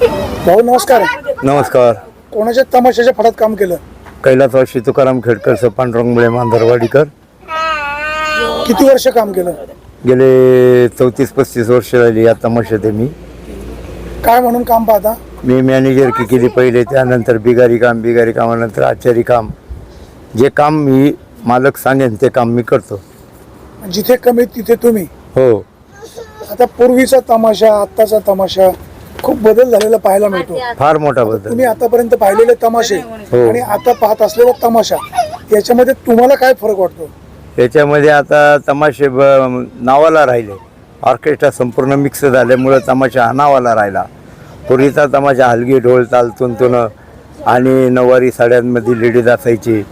भाऊ नमस्कार. नमस्कार. कोणाच्या तमाशाच्या फडात काम केलं? कैलासवासी तुकाराम खेडकर सर पांडुरंगमुळे मांजरवाडीकर किती वर्ष काम केलं? गेले चौतीस पस्तीस वर्ष झाली या तमाशात आहे मी. काय म्हणून काम पाहता? मी मॅनेजर की केली पहिले त्यानंतर बिगारी काम बिगारी कामानंतर आचारी काम. जे काम मी मालक सांगेन ते काम मी करतो. जिथे कमी तिथे तुम्ही. हो. आता पूर्वीचा तमाशा आत्ताचा तमाशा खूप बदल झालेला पाहायला मिळतो. फार मोठा बदल. तुम्ही आतापर्यंत पाहिलेले तमाशे हो. आणि आता पाहत असलेला तमाशा याच्यामध्ये तुम्हाला काय फरक वाटतो? याच्यामध्ये आता तमाशे ब नावाला राहिले. ऑर्केस्ट्रा संपूर्ण मिक्स झाल्यामुळं तमाशा हा नावाला राहिला. पूर्वीचा तमाशा हलगी ढोल ताल तुंतुणं आणि नऊवारी साड्यांमध्ये लेडीज असायची.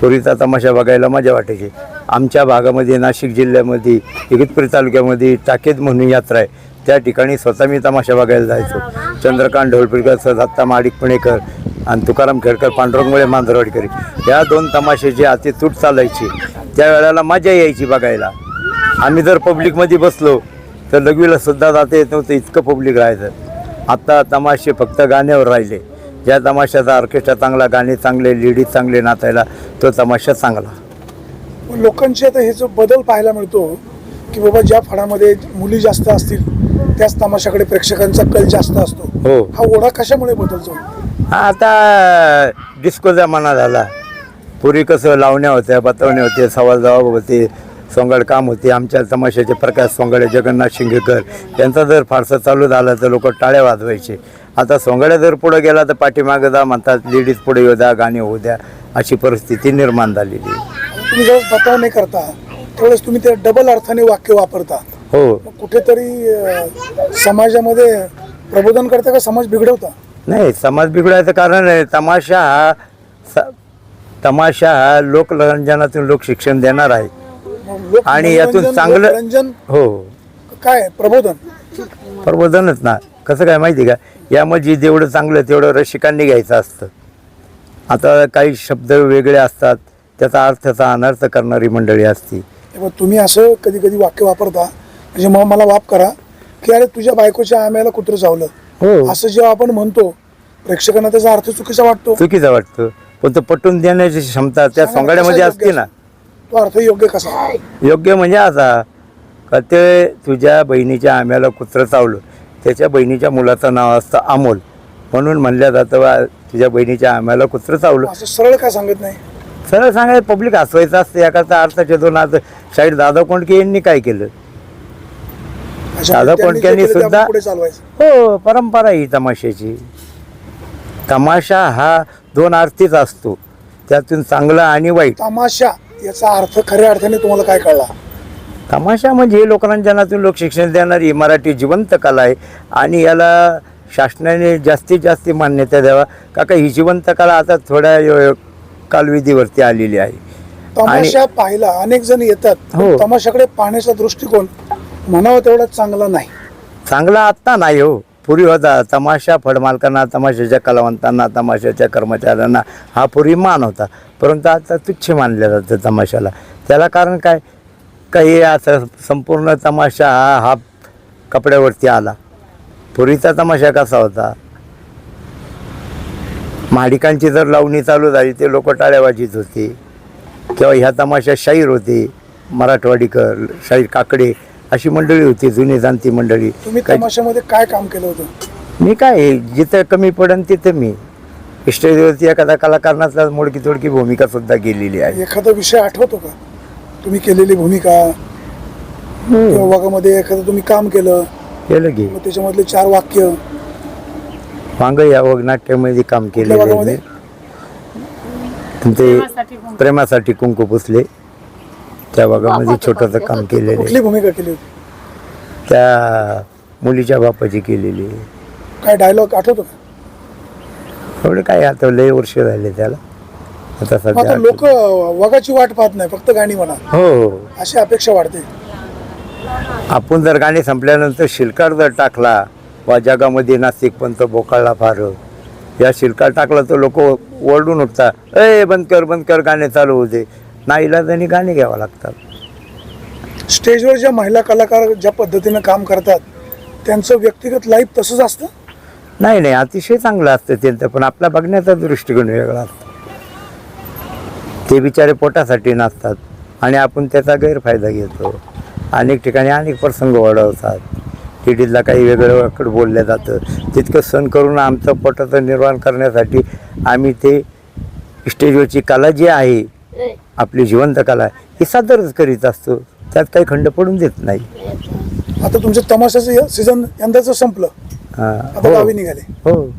पूर्वीचा तमाशा बघायला मजा वाटायची. आमच्या भागामध्ये नाशिक जिल्ह्यामध्ये इगतपुरी तालुक्यामध्ये टाकेद म्हणून यात्रा आहे. त्या ठिकाणी स्वतः मी तमाशा बघायला जायचो. चंद्रकांत ढोलपिरकर सर दत्ता माडिक पुणेकर आणि तुकाराम खेडकर पांडुरंगमुळे मांजरवाडीकरी. या दोन तमाशाची अति तूट चालायची त्या वेळेला मजा यायची बघायला. आम्ही जर पब्लिकमध्ये बसलो तर लघवीला सुद्धा जाता येत नव्हतं इतकं पब्लिक राहायचं. आत्ता तमाशे फक्त गाण्यावर राहिले. ज्या तमाशाचा ऑर्केस्ट्रा चांगला गाणे चांगले लेडीज चांगले नाचायला तो तमाशा चांगला. लोकांची आता हे जो बदल पाहायला मिळतो की बाबा ज्या फडामध्ये मुली जास्त असतील त्याच तमाशाकडे प्रेक्षकांचा कल जास्त असतो. हो. हा ओढा कशामुळे बदलतो? आता डिस्को जमाना झाला. पूर्वी कसं लावण्या होत्या बतवण्या होते सवाल जबाब होते सोंगड काम होते आमच्या तमाशाचे प्रकाश सोंगडे जगन्नाथ शिंगेकर. यांचा जर फारसा चालू झाला तर लोक टाळ्या वाजवायचे. आता सोंगड्या जर पुढे गेला तर पाठीमागं जा म्हणतात लेडीज पुढे येऊ द्या गाणी होऊ द्या. अशी परिस्थिती निर्माण झालेली आहे. तुम्ही ज्यावेळेस बतावणे करता त्यावेळेस तुम्ही ते डबल अर्थाने वाक्य वापरता. हो. मग कुठेतरी अं, समाजामध्ये प्रबोधन करता का समाज बिघडवता? नाही समाज बिघडायचं कारण आहे तमाशा हा स- तमाशा हा लोकरंजनातून लोक शिक्षण देणार आहे. मग लोक आणि यातून मनोरंजन, चांगलं- मनोरंजन हो. काय प्रबोधन? प्रबोधनच ना. कसं काय माहिती का? यामध्ये जेवढं चांगलं तेवढं रसिकांनी घ्यायचं असतं. आता काही शब्द वेगळे असतात. त्याचा अर्थाचा अनर्थ करणारी मंडळी असती. तेव्हा तुम्ही असं कधी कधी वाक्य वापरता? म्हणजे मग मला वाप करा की अरे तुझ्या बायकोच्या आम्याला कुत्रं चावलं. हो. असं जेव्हा आपण म्हणतो प्रेक्षकांना त्याचा अर्थ चुकीचा वाटतो. चुकीचं वाटतं. पण तो पटवून देण्याची क्षमता त्या सोंगाड्यामध्ये असते ना. तो अर्थ योग्य कसा? योग्य म्हणजे असा का ते तुझ्या बहिणीच्या आम्याला कुत्रं चावलं. त्याच्या बहिणीच्या मुलाचं नाव असतं अमोल. म्हणून म्हणलं जातं बा तुझ्या बहिणीच्या आम्याला कुत्रं चावलं. असं सरळ का सांगत नाही? सरळ सांगाय पब्लिक हसवायचं असतं. एकाचा अर्थाचे दोन अर्थ साईड दादा कोंडके यांनी काय केलं? दादा त्यांनी जे कोंडकेंनी केलं ते आपण सुद्धा- हो परंपरा ही तमाशाची. तमाशा हा दोन अर्थीच असतो. त्यातून चांगला आणि वाईट. तमाशा याचा अर्थ खऱ्या अर्थाने तुम्हाला काय कळला? तमाशा म्हणजे लोकरंजनातून लोक शिक्षण देणारी मराठी जिवंत कला आहे. आणि याला शासनाने जास्तीत जास्त मान्यता द्यावा. का का ही जिवंत कला आता थोड्या कालविधीवरती आलेली आहे. तमाशा पाहायला अनेक जण येतात. हो. तमाशाकडे पाहण्याचा दृष्टिकोन म्हणावं तेवढा चांगला नाही. चांगला आत्ता नाही हो. पूर्वी होता तमाशा फडमालकांना तमाशाच्या कलावंतांना तमाशाच्या कर्मचाऱ्यांना हा पूर्वी मान होता. परंतु आता तुच्छ मानलं जातं तमाशाला. त्याला कारण काय? काही असं संपूर्ण तमाशा हा हा कपड्यावरती आला. पूर्वीचा तमाशा कसा होता? माडिकांची जर लावणी चालू झाली ते लोक टाळ्याबाजीत होते. किंवा ह्या तमाशा शाहीर होते मराठवाडीकर शाहीर काकडे अशी मंडळी होती जुनी जाणती मंडळी. तुम्ही काय- तमाशामध्ये काय काम केलं होतं? मी काय जिथं कमी पडन तिथं मी. स्टेजवरती एखाद्या कलाकाराचा मोडकी तोडकी भूमिका सुद्धा केलेली आहे. एखादा विषय आठवतो का? तुम्ही केलेली भूमिका किंवा वाघामध्ये एखादं तुम्ही काम केलं केलं की. मग त्याच्यामधले चार वाक्य. वांग या नाट्यामध्ये काम केलेलं आहे. भागामध्ये? मी. ते प्रेमासाठी कुंकू पुसले. त्या भागामध्ये छोटंसं काम केलेलं आहे. कुठली भूमिका केली होती? त्या मुलीच्या बापाची केलेली. आहे. काय डायलॉग आठवतो का? एवढं काय आता लय वर्ष झाले त्याला. आता मग सध्या आता लोक वाघाची वाट पाहत नाही फक्त गाणी म्हणा. हो हो. अशी अपेक्षा वाढते. आपण जर गाणी संपल्यानंतर शिलकार जर टाकला वा जगामध्ये नाशिक पंत बोकाळला फार या शिलकार टाकला तर लोक ओरडून उठतात. ए बंद कर बंद कर गाणे चालू होते नाईलाजाने गाणे घ्यावं लागतात. स्टेजवर ज्या महिला कलाकार ज्या पद्धतीनं काम करतात त्यांचं व्यक्तिगत लाईफ तसंच असतं? नाही नाही अतिशय चांगलं असतं त्यांचं पण आपला बघण्याचा दृष्टिकोन वेगळा असतो. ते बिचारे पोटासाठी नसतात आणि आपण त्याचा गैरफायदा घेतो. अनेक ठिकाणी अनेक प्रसंग वाढवतात टीटीतला काही वेगळं वाकड बोललं जातं. तितकं सण करून आमचं पोटाचं निर्माण करण्यासाठी आम्ही ते स्टेजवरची कला जी आहे आपली जिवंत कला ही सादरच करीत असतो. त्यात काही खंड पडून देत नाही. आता तुमचं तमाशाचं सीझन यंदाचं संपलं. हा, आता हो. गावी निघाले. हो.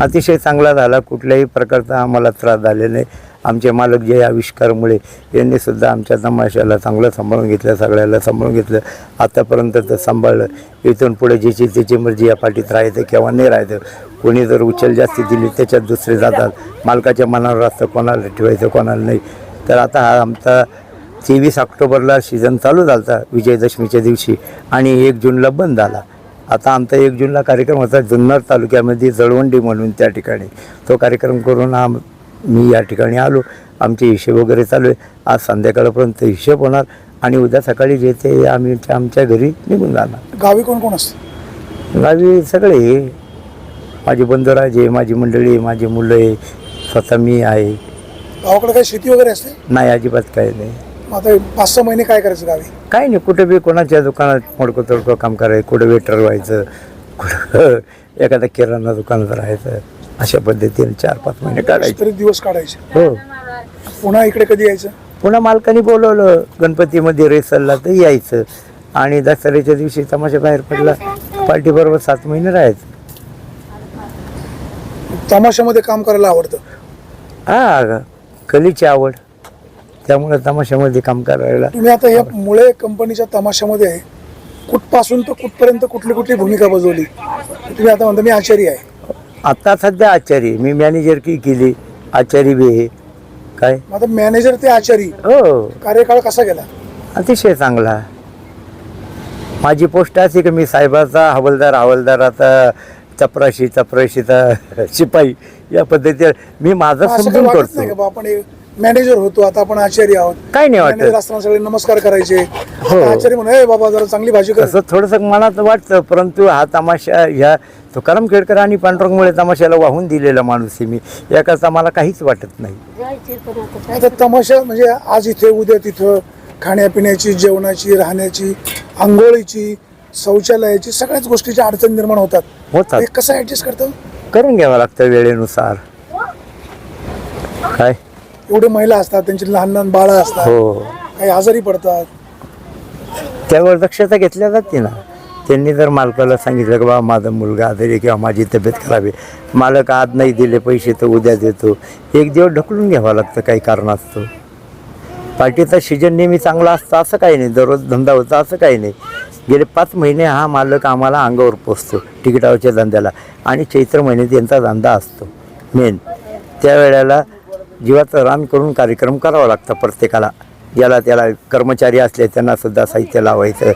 अतिशय चांगला झाला. कुठल्याही प्रकारचा आम्हाला त्रास झालेला नाही. आमचे मालक जे आविष्कारमुळे यांनी सुद्धा आमच्या तमाशाला चांगलं सांभाळून घेतलं सगळ्याला सांभाळून घेतलं. आतापर्यंत तर सांभाळलं. इथून पुढे ज्याची त्याची मर्जी या पाठीत राहायचं किंवा नाही राहायचं कोणी जर उचल जास्ती दिली त्याच्यात दुसरे जातात. मालकाच्या मनावर असतं कोणाला ठेवायचं कोणाला नाही. तर आता हा आमचा तेवीस ऑक्टोबरला सीझन चालू झाला होता विजयदशमीच्या दिवशी. आणि एक जूनला बंद झाला. आता आमचा एक जूनला कार्यक्रम होता जुन्नर तालुक्यामध्ये जळवंडी म्हणून त्या ठिकाणी. तो कार्यक्रम करून आम मी या ठिकाणी आलो. आमचे हिशेब वगैरे चालू आहे. आज संध्याकाळपर्यंत हिशेब होणार आणि उद्या सकाळी जे ते आम्ही आमच्या घरी निघून जाणार. गावी कोण कोण असतं? गावी सगळे. माझे बंधुराजे माझी मंडळी माझी मुलं आहे. स्वतः मी आहे. गावाकडे काही शेती वगैरे असते? नाही अजिबात काही नाही. आता पाच सहा महिने काय करायचं गावी? काही नाही कुठे बी कोणाच्या दुकानात मोडकं तोडकं काम करायचं कुठं वेटर व्हायचं कुठं एखाद्या किराणा दुकानात राहायचं. अशा पद्धतीने चार पाच महिने काढायचे. तरी दिवस काढायचे. हो. पुन्हा इकडे कधी यायचं? पुन्हा मालकाने बोलवलं. गणपतीमध्ये रेसलला तर यायचं. आणि दसऱ्याच्या दिवशी तमाशा बाहेर पडला. पार्टीबरोबर सात महिने राहायचं. तमाशामध्ये काम करायला आवडतं. हा कलेची आवड. त्यामुळे तमाशामध्ये काम करायला तुम्ही आता या मुळे कंपनीच्या तमाशामध्ये कुठपासून तर कुठपर्यंत कुठली कुठली भूमिका बजवली? तुम्ही आता म्हणता मी आचारी आहे. आता सध्या आचारी मी मॅनेजर की केली. आचारी बी आहे. काय? आता मॅनेजर ते आचारी. हो. कार्यकाळ कसा गेला? अतिशय चांगला. माझी पोस्ट अशी की मी साहेबाचा हवालदार हवालदार आता चपराशी चपराशीचा शिपाई या पद्धतीने मी माझं समजून करतो. आपण मॅनेजर होतो आता आपण आचारी आहोत. काही नाही मॅनेजर वाटत. असताना सगळे नमस्कार करायचे. हो. आता आचारी म्हणे "ए बाबा जरा चांगली भाजी कर. तसं थोडंसं मनात वाटतं परंतु हा तमाशा ह्या तुकाराम खेडकर आणि पांडुरंगमुळे तमाशाला वाहून दिलेला माणूस आहे मी. याकरता मला काहीच वाटत नाही. आता तमाशा म्हणजे आज इथे उद्या तिथं खाण्यापिण्याची जेवणाची राहण्याची आंघोळीची शौचालयाची सगळ्याच गोष्टीची अडचण निर्माण होतात. होतात. हे कसं ऍडजस्ट करतं? करून घ्यावं लागतं वेळेनुसार. काय? एवढे महिला असतात त्यांची लहान लहान बाळं असतात हो. काही आजारी पडतात. त्यावर दक्षता घेतल्या जाते ना. त्यांनी जर मालकाला सांगितलं की बाबा माझा मुलगा आजारी किंवा माझी तब्येत खराब आहे मालक आज नाही दिले पैसे तर उद्या देतो. एक दिवस ढकलून घ्यावं लागतं काही कारण असतं पार्टीचा सीजन नेहमी चांगला असतं असं काही नाही. दररोज धंदा होता असं काही नाही. गेले पाच महिने हा मालक आम्हाला अंगावर पोचतो तिकिटावरच्या धंद्याला. आणि चैत्र महिन्यात यांचा धंदा असतो मेन त्यावेळेला जीवाचं रान करून कार्यक्रम करावा लागतं प्रत्येकाला. याला त्याला कर्मचारी असले त्यांनासुद्धा साहित्य लावायचं.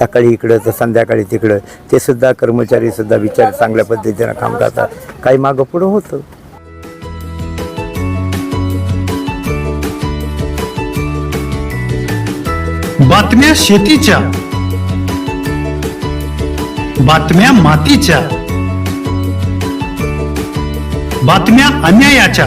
सकाळी इकडं तर संध्याकाळी तिकडं. ते सुद्धा विचार चांगल्या पद्धतीनं काम करतात. काही मागं पुढं होतं. बातम्या शेतीच्या. बातम्या मातीच्या. बातम्या अन्यायाच्या.